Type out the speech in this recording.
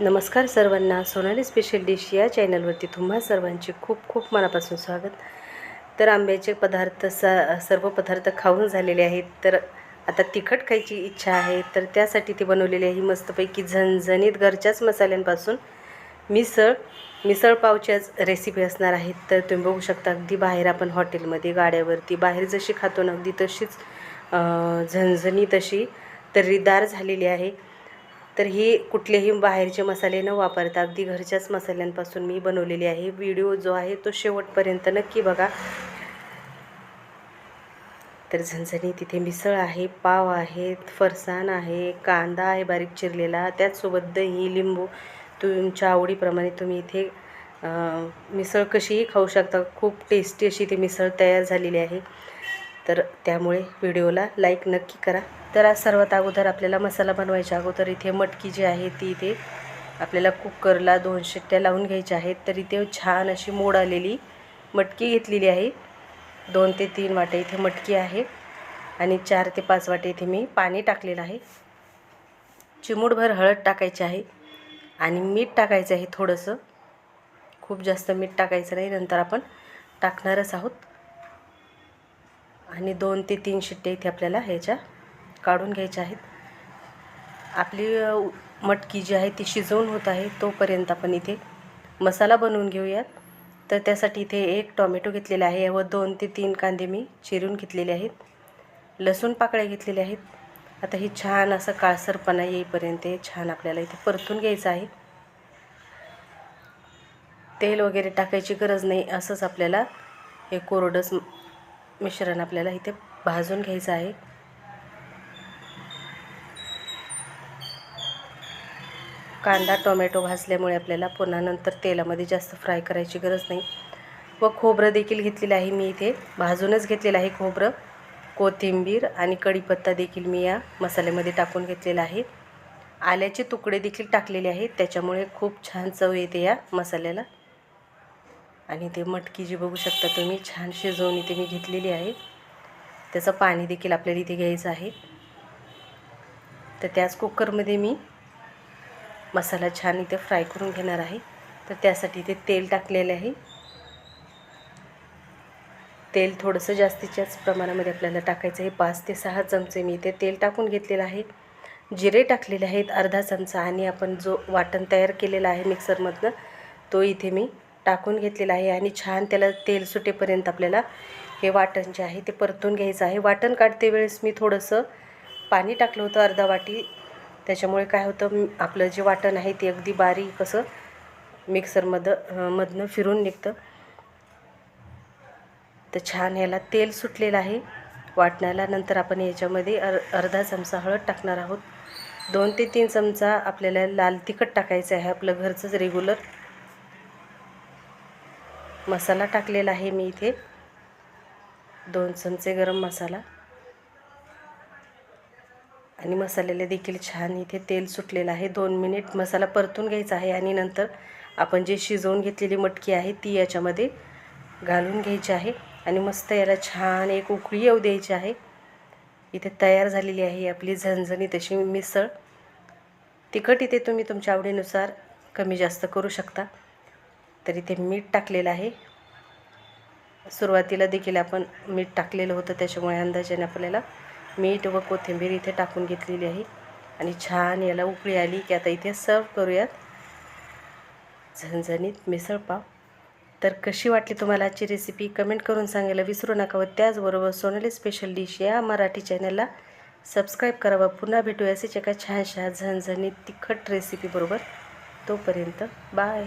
नमस्कार सर्वांना. Sonali special dish या चॅनलवरती तुम्हा सर्वांचे खूप खूप मनापासून स्वागत. तर आंब्याचे पदार्थ स सर्व पदार्थ खाऊन झालेले आहेत. तर आता तिखट खायची इच्छा आहे. तर त्यासाठी ती बनवलेली आहे ही मस्तपैकी झणझणीत घरच्याच मसाल्यांपासून मिसळ मिसळ पावच्याच रेसिपी असणार आहेत. तर तुम्ही बघू शकता अगदी बाहेर आपण हॉटेलमध्ये गाड्यावरती बाहेर जशी खातो ना अगदी तशीच झणझणीत अशी तर्रीदार झालेली आहे. तर ही कुठलेही बाहेरचे मसाले न वापरता अगदी घरच्याच मसाल्यांपासून मी बनवलेली आहे. व्हिडिओ जो आहे तो शेवटपर्यंत नक्की बघा. तर झणझणी तिथे मिसळ आहे पाव आहेत फरसाण आहे कांदा आहे बारीक चिरलेला. त्याचसोबत दही लिंबू. तुमच्या आवडीप्रमाणे तुम्ही इथे मिसळ कशीही खाऊ शकता. खूप टेस्टी अशी ती मिसळ तयार झालेली आहे. तर त्यामुळे व्हिडिओला लाईक नक्की करा. तर आज सर्वात अगोदर आपल्याला मसाला बनवायच्या अगोदर इथे मटकी जी आहे ती इथे आपल्याला कुकरला दोन शिट्ट्या लावून घ्यायच्या आहेत. तर इथे छान अशी मोड आलेली मटकी घेतलेली आहे. दोन ते तीन वाटे इथे मटकी आहे आणि चार ते पाच वाटे इथे मी पाणी टाकलेलं आहे. चिमूटभर हळद टाकायची आहे आणि मीठ टाकायचं आहे थोडंसं. खूप जास्त मीठ टाकायचं नाही नंतर आपण टाकणारच आहोत. आणि दोन ते तीन शिट्टे इथे आपल्याला ह्याच्या काढून घ्यायच्या आहेत. आपली मटकी जी आहे ती शिजवून होत आहे तोपर्यंत आपण इथे मसाला बनवून घेऊयात. तर त्यासाठी इथे एक टॉमॅटो घेतलेला आहे व दोन ते तीन कांदे मी चिरून घेतलेले आहेत. लसूण पाकळ्या घेतलेल्या आहेत. आता ही छान असं काळसरपणा येईपर्यंत छान आपल्याला इथे परतून घ्यायचं आहे. तेल वगैरे टाकायची गरज नाही असंच आपल्याला हे कोरडंच मिश्रण आपल्याला इथे भाजून घ्यायचं आहे. कांदा टोमॅटो भाजल्यामुळे आपल्याला पुन्हा नंतर तेलामध्ये जास्त फ्राय करायची गरज नाही. व खोबरं देखील घेतलेलं आहे मी इथे. भाजूनच घेतलेलं आहे खोबरं. कोथिंबीर आणि कढीपत्ता देखील मी या मसाल्यामध्ये टाकून घेतलेला आहे. आल्याचे तुकडे देखील टाकलेले आहेत. त्याच्यामुळे खूप छान चव येते या मसाल्याला. आणि ते मटकी जी बघू शकता तुम्ही छान शिजवून इथे मी घेतलेली आहे. त्याचं पाणी देखील आपल्याला इथे घ्यायचं आहे. तर त्याच कुकरमध्ये मी मसाला छान इथे फ्राय करून घेणार आहे. तर त्यासाठी इथे तेल टाकलेले आहे. तेल थोडंसं जास्तीच्याच प्रमाणामध्ये आपल्याला टाकायचं आहे. पाच ते सहा चमचे मी इथे तेल टाकून घेतलेलं आहे. जिरे टाकलेले आहेत अर्धा चमचा. आणि आपण जो वाटण तयार केलेला आहे मिक्सरमधनं तो इथे मी टाकून घेतलेलं आहे आणि छान त्याला तेल सुटेपर्यंत आपल्याला हे वाटण जे आहे ते परतून घ्यायचं आहे. वाटण काढते वेळेस मी थोडंसं पाणी टाकलं होतं अर्धा वाटी. त्याच्यामुळे काय होतं आपलं जे वाटण आहे ते अगदी बारीक असं मिक्सरमधं मधनं फिरून निघतं. तर छान ह्याला तेल सुटलेलं आहे. वाटण्याला नंतर आपण याच्यामध्ये अर अर्धा चमचा हळद टाकणार आहोत. दोन ते तीन चमचा आपल्याला लाल तिखट टाकायचं आहे आपलं घरचंच रेग्युलर मसाला टाकलेला आहे मी इथे. दोन चमचे गरम मसाला. आणि मसाल्याला देखील छान इथे तेल सुटलेलं आहे. दोन मिनिट मसाला परतून घ्यायचा आहे आणि नंतर आपण जे शिजवून घेतलेली मटकी आहे ती याच्यामध्ये घालून घ्यायची आहे. आणि मस्त याला छान एक उकळी येऊ द्यायची आहे. इथे तयार झालेली आहे आपली झणझणी तशी मिसळ. तिखट इथे तुम्ही तुमच्या आवडीनुसार कमी जास्त करू शकता. तर इथे मीठ टाकलेलं आहे. सुरुवातीला देखील आपण मीठ टाकलेलं होतं त्याच्यामुळे अंदाजाने आपल्याला मीठ व कोथिंबीर इथे टाकून घेतलेली आहे. आणि छान याला उकळी आली की आता इथे सर्व करूयात. झणझणीत मिसळ पाव. तर कशी वाटली तुम्हाला आजची रेसिपी कमेंट करून सांगायला विसरू नका व त्याचबरोबर सोनाली स्पेशल डिश या मराठी चॅनलला सबस्क्राईब करावं पुन्हा भेटूया असेच एका छानशा झणझणीत तिखट रेसिपीबरोबर तोपर्यंत बाय